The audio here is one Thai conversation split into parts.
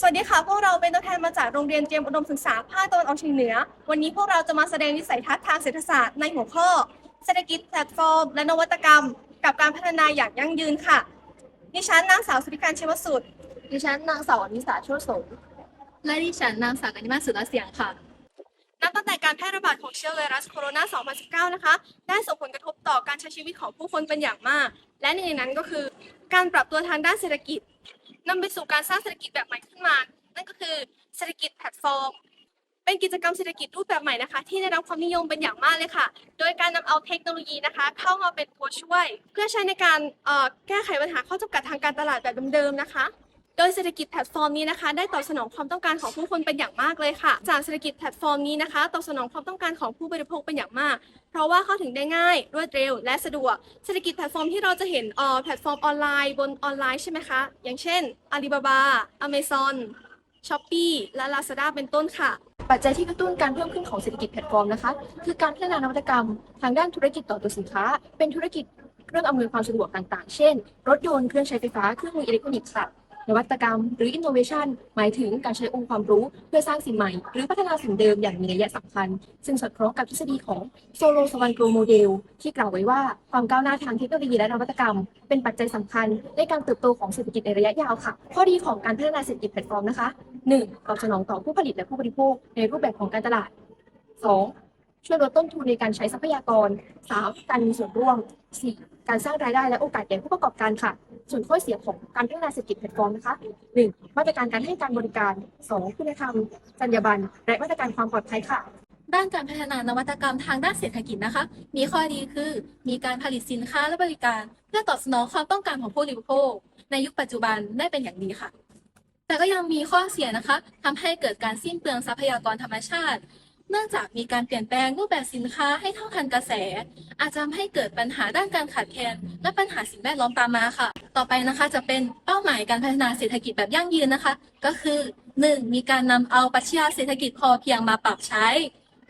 สวัสดีค่ะ พวกเราเป็นตัวแทนมาจากโรงเรียนเตรียมอุดมศึกษาภาคตะวันออกเฉียงเหนือ วันนี้พวกเราจะมาแสดงวิสัยทัศน์ทางเศรษฐศาสตร์ในหัวข้อ เศรษฐกิจแพลตฟอร์ม และนวัตกรรม กับการพัฒนาอย่างยั่งยืนค่ะ ดิฉันนางสาวสุริการเชวสุดดิฉันนางสาวอนิสาโชติสงและดิฉันนางสาวกัญญมาสุรเสียงค่ะ นับตั้งแต่การแพร่ระบาดของเชื้อไวรัสโคโรนา 2019 นะคะ ได้ส่งผลกระทบต่อการใช้ชีวิตของผู้คนเป็นอย่างมาก และหนึ่งในนั้นก็คือ การปรับตัวทางด้านเศรษฐกิจ นำไปสู่การสร้างเศรษฐกิจแบบใหม่ขึ้นมา นั่นก็คือเศรษฐกิจแพลตฟอร์ม เป็นกิจกรรมเศรษฐกิจรูปแบบใหม่นะคะ ที่ได้รับความนิยมเป็นอย่างมากเลยค่ะ โดยการนำเอาเทคโนโลยีนะคะ เข้ามาเป็นตัวช่วย เพื่อใช้ในการแก้ไขปัญหาข้อจำกัดทางการตลาดแบบเดิมๆนะคะ โดยเศรษฐกิจแพลตฟอร์มนี้นะคะได้ตอบสนองความต้องการของผู้คนเป็นอย่างมากเลยค่ะ จากเศรษฐกิจแพลตฟอร์มนี้นะคะตอบสนองความต้องการของผู้บริโภคเป็นอย่างมาก เพราะว่าเข้าถึงได้ง่ายรวดเร็ว และสะดวกเศรษฐกิจแพลตฟอร์มที่เราจะเห็นเอ่อแพลตฟอร์มออนไลน์บนออนไลน์ใช่ไหมคะอย่างเช่น Alibaba Amazon Shopee และ Lazada เป็นต้นค่ะปัจจัยที่กระตุ้นการเพิ่มขึ้นของเศรษฐกิจแพลตฟอร์มนะคะ คือการพัฒนานวัตกรรม ทางด้านธุรกิจต่อตัวสินค้า เป็นธุรกิจเครื่องอำนวยความสะดวกต่างๆ เช่น รถยนต์เครื่องใช้ไฟฟ้าเครื่องมืออิเล็กทรอนิกส์ค่ะ นวัตกรรม หรือ innovation หมายถึงการใช้องค์ความรู้เพื่อสร้างสิ่งใหม่ หรือพัฒนาสิ่งเดิมอย่างมีนัยสำคัญ ซึ่งสอดคล้องกับทฤษฎีของโซโลสวันโกโมเดล ที่กล่าวไว้ว่าความก้าวหน้าทางเทคโนโลยีและนวัตกรรม เป็นปัจจัยสำคัญในการเติบโตของเศรษฐกิจในระยะยาวค่ะ ข้อดีของการพัฒนาเศรษฐกิจแพลตฟอร์มนะคะ 1. ตอบสนองต่อผู้ผลิตและผู้บริโภคในรูปแบบของการตลาด 2. ช่วยลดต้นทุนในการใช้ทรัพยากร 3. การมีส่วนร่วม 4. การสร้างรายได้และโอกาสแก่ผู้ประกอบการค่ะ ส่วนข้อเสียของการพัฒนาเศรษฐกิจแพลตฟอร์มนะคะ 1. มาตรการการให้การบริการ 2. คุณธรรม จรรยาบรรณและมาตรการความปลอดภัยค่ะด้านการพัฒนานวัตกรรมทางด้านเศรษฐกิจนะคะ มีข้อดีคือ มีการผลิตสินค้าและบริการ เพื่อตอบสนองความต้องการของผู้บริโภค ในยุคปัจจุบันได้เป็นอย่างดีค่ะ แต่ก็ยังมีข้อเสียนะคะทำให้เกิดการสิ้นเปลืองทรัพยากรธรรมชาติ เนื่องจากมีการเปลี่ยนแปลงรูปแบบสินค้าให้เท่าทันกระแส อาจจะทำให้เกิดปัญหาด้านการขาดแคลนและปัญหาสิ่งแวดล้อมตามมาค่ะ ต่อไปนะคะจะเป็นเป้าหมายการพัฒนาเศรษฐกิจแบบยั่งยืนนะคะ ก็คือ 1. มีการนำเอาปรัชญาเศรษฐกิจพอเพียงมาปรับใช้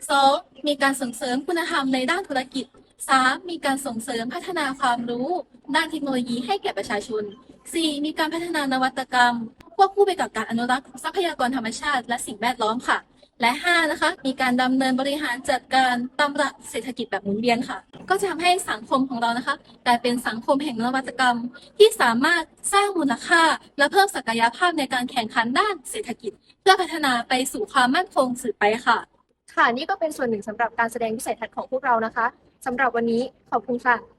2. มีการส่งเสริมคุณธรรมในด้านธุรกิจ 3. มีการส่งเสริมพัฒนาความรู้ ด้านเทคโนโลยีให้แก่ประชาชน 4. มีการพัฒนานวัตกรรมควบคู่ไปกับการอนุรักษ์ทรัพยากรธรรมชาติและสิ่งแวดล้อมค่ะ และ5นะคะมีการดำเนินบริหารจัดการตามหลักเศรษฐกิจแบบหมุนเวียนค่ะ ก็จะทำให้สังคมของเรานะคะกลายเป็นสังคมแห่งนวัตกรรม ที่สามารถสร้างมูลค่า และเพิ่มศักยภาพในการแข่งขันด้านเศรษฐกิจ เพื่อพัฒนาไปสู่ความมั่นคงสืบไปค่ะ ค่ะนี่ก็เป็นส่วนหนึ่งสำหรับการแสดงวิสัยทัศน์ของพวกเรานะคะสำหรับวันนี้ขอบคุณค่ะ